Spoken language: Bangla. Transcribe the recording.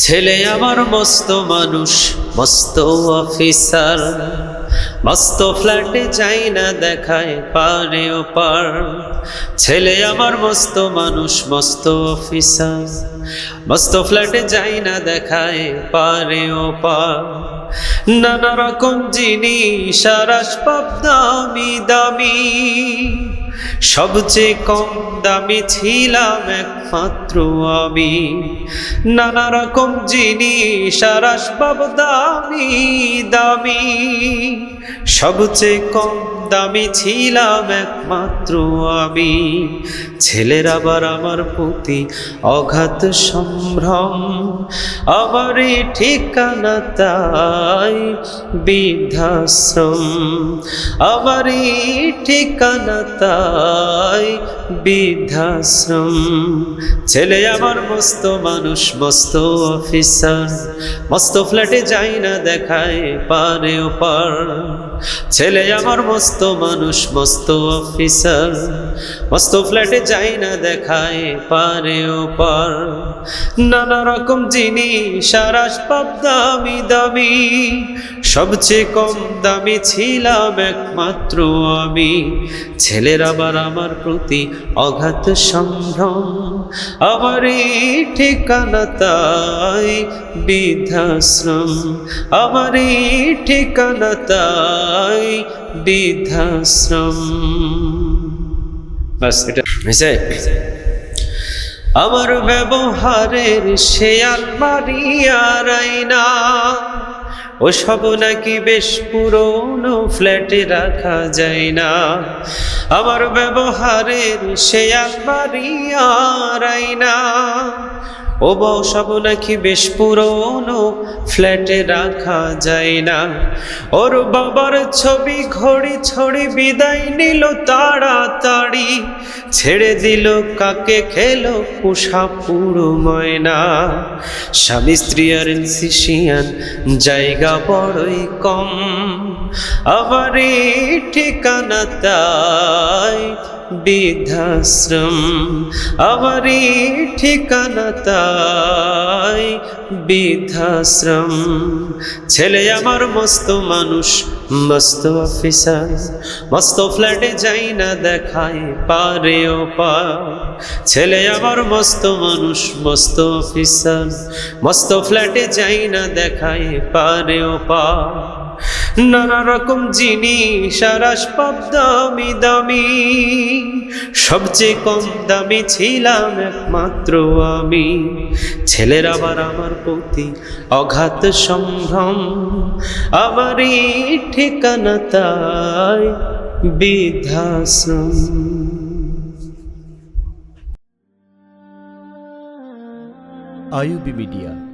ছেলে আমার মস্ত মানুষ, মস্ত অফিসার। মস্ত ফ্ল্যাটে যাই না দেখায় পারে ও পার। ছেলে আমার মস্ত মানুষ, মস্ত অফিসার। মস্ত ফ্ল্যাটে যাই না দেখায় পারে ও পার। নানা রকম জিনিস আর আসবাব দামি দামি। সবচেয়ে কম দামি ছিলাম একমাত্র আমি। নানা রকম জিনিস আর আসবাব দামি দামি। সবচেয়ে কম দামি ছিলাম একমাত্র আমি। ছেলের আবার আমার প্রতি অঘাত সম্ভ্রম। আমারই ঠিকানা তাই বৃদ্ধাশ্রম। আমারই ঠিকানা তাই বৃদ্ধাশ্রম। ছেলে আমার মস্ত মানুষ, মস্ত অফিসার। মস্ত ফ্ল্যাটে যাই না দেখায় পারে ও পার ছেলে আমার মস্ত মানুষ, মস্ত অফিসার। মস্ত ফ্ল্যাটে যাই না দেখায় পারে ও পার। নানা রকম জিনিস সারাস পাব দামি দামি। সবচেয়ে কম দামি ছিলাম একমাত্র আমি। ছেলের আবার আমার প্রতি অঘাত সম্ভ্রম। আমার এই ঠিকানা তাই বৃদ্ধাশ্রম। আমার এই ঠিকানা তাই বৃদ্ধাশ্রম। বাস এটা আমার ব্যবহারের সে আলমারি আর ও সব নাকি বেশ পুরনো, ফ্ল্যাটে রাখা যায় না। আমার ব্যবহারের সে আলমারি আর আয়না ও সব নাকি বেশ পুরনো, ফ্ল্যাটে রাখা যায় না। ওর বাবার ছবি, ঘড়ি ছড়ি বিদায় নিল তাড়াতাড়ি। ছেড়ে দিল কাকে? খেলো পোষা পুরো ময়না। স্বামী স্ত্রী আর শিশিয়ান, জায়গা বড়ই কম। আমার ঠিকানা তাই। বৃদ্ধাশ্রম আমার এই ঠিকানা তাই বৃদ্ধাশ্রম ছেলে আমার মস্ত মানুষ, মস্ত অফিসার। মস্ত ফ্ল্যাটে যাই না দেখায় পারে ও পা ছেলে আমার মস্ত মানুষ, মস্ত অফিসার। মস্ত ফ্ল্যাটে যাই না দেখায় পারে ও পা নানা রকম জিনিস আর আসবাব দামি দামি, সবচেয়ে কম দামি ছিলাম একমাত্র আমি। ছেলের আবার আমার প্রতি অঘাত সম্ভ্রম, আমারই ঠিকানা তাই বৃদ্ধাশ্রম। IUB media